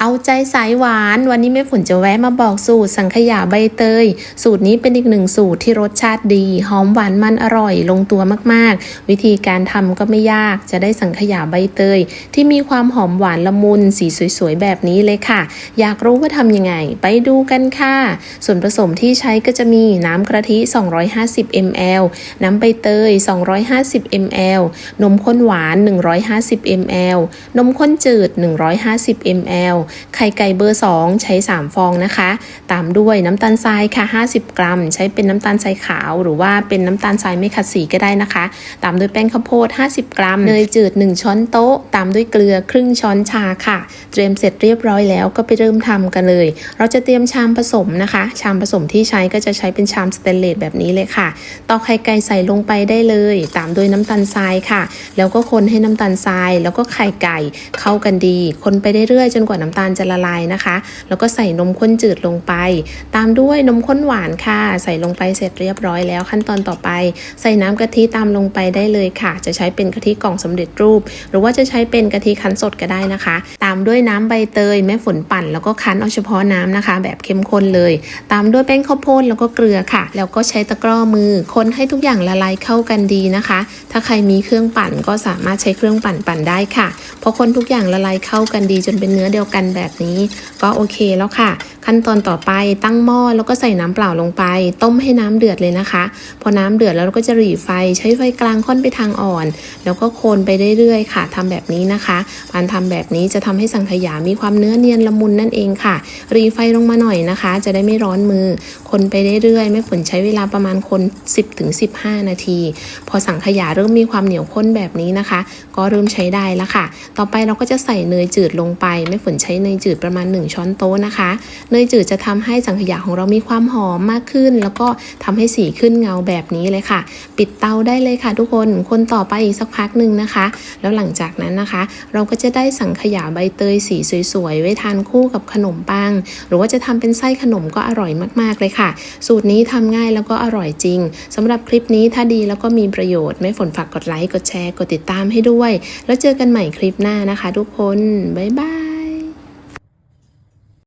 เอาใจสายหวาน วันนี้แม่ฝนจะแวะมาบอกสูตรสังขยาใบเตย สูตรนี้เป็นอีกหนึ่งสูตรที่รสชาติดีหอมหวานมันอร่อยลงตัวมากๆ วิธีการทำก็ไม่ยากจะได้สังขยาใบเตย ที่มีความหอมหวานละมุนสีสวยๆแบบนี้เลยค่ะ อยากรู้ว่าทำยังไง ไปดูกันค่ะ ส่วนผสมที่ใช้ก็จะมีน้ำกะทิ 250 ml น้ำใบเตย 250 ml นมข้นหวาน 150 ml นมข้นจืด 150 ml ไข่ไก่เบอร์ 2 ใช้ 3 ฟองนะคะ ตามด้วยน้ำตาลทรายค่ะ 50 กรัม ใช้เป็นน้ำตาลทรายขาว หรือว่าเป็นน้ำตาลทรายไม่ขัดสีก็ได้นะคะ ตามด้วยแป้งข้าวโพด 50 กรัม เนยจืด 1 ช้อนโต๊ะ ตามด้วยเกลือครึ่งช้อนชาค่ะ เตรียมเสร็จเรียบร้อยแล้วก็ไปเริ่มทำกันเลย เราจะเตรียมชามผสมนะคะ ชามผสมที่ใช้ก็จะใช้เป็นชามสเตนเลสแบบนี้เลยค่ะตอกไข่ไก่ใส่ลงไปได้เลย ตามด้วยน้ำตาลทรายค่ะ แล้วก็คนให้น้ำตาลทราย แล้วก็ไข่ไก่เข้ากันดี คนไปเรื่อยๆจนกว่าน้ำตาลจะละลายนะคะ แล้วก็ใส่นมข้นจืดลงไป ตามด้วยนมข้นหวานค่ะ ใส่ลงไปเสร็จเรียบร้อยแล้วขั้นตอนต่อไป ใส่น้ำกะทิตามลงไปได้เลยค่ะ จะใช้เป็นกะทิกล่องสำเร็จรูป หรือว่าจะใช้เป็นกะทิคั้นสดก็ได้นะคะ ตามด้วยน้ำใบเตยแม่ฝนปั่น แล้วก็คั้นเอาเฉพาะน้ำนะคะ แบบเข้มข้นเลย ตามด้วยแป้งข้าวโพดแล้วก็เกลือค่ะ แล้วก็ใช้ตะกร้อมือ คนให้ทุกอย่างละลายเข้ากันดีนะคะ ถ้าใครมีเครื่องปั่นก็สามารถใช้เครื่องปั่นปั่นได้ค่ะพอคนทุกอย่างละลายเข้ากันดีจนเป็นเนื้อเดียวกันแบบนี้ก็โอเคแล้วค่ะ ขั้นตอนต่อไปตั้งหม้อแล้วก็ใส่น้ำเปล่าลงไป ต้มให้น้ำเดือดเลยนะคะ พอน้ำเดือดแล้วเราก็จะหรี่ไฟใช้ไฟกลางค่อนไปทางอ่อน แล้วก็โคนไปเรื่อยๆค่ะทำแบบนี้นะคะการทำแบบนี้จะทำให้สังขยามีความเนื้อเนียนละมุนนั่นเองค่ะหรีไฟลงมาหน่อยนะคะ จะได้ไม่ร้อนมือ คนไปเรื่อยๆไม่ฝนใช้เวลาประมาณคน 10-15 นาที พอสังขยาเริ่มมีความเหนียวข้นแบบนี้นะคะ ก็เริ่มใช้ได้แล้วค่ะ ต่อไปเราก็จะใส่เนยจืดลงไปแม่ฝนใช้เนยจืดประมาณ 1 ช้อนโต๊ะนะคะเนยจืดจะทำให้สังขยาของเรามีความหอมมากขึ้น แล้วก็ทำให้สีขึ้นเงาแบบนี้เลยค่ะ ปิดเตาได้เลยค่ะ ทุกคนคนต่อไปอีกสักพักหนึ่งนะคะ แล้วหลังจากนั้นนะคะ เราก็จะได้สังขยาใบเตยสีสวยๆไว้ทานคู่กับขนมปัง หรือว่าจะทำเป็นไส้ขนมก็อร่อยมากๆเลยค่ะ สูตรนี้ทำง่ายแล้วก็อร่อยจริงสำหรับคลิปนี้ถ้าดีแล้วก็มีประโยชน์ไม่ฝนฝากกดไลค์กดแชร์กดติดตามให้ด้วย แล้วเจอกันใหม่คลิปหน้านะคะ ทุกคนบ๊ายบาย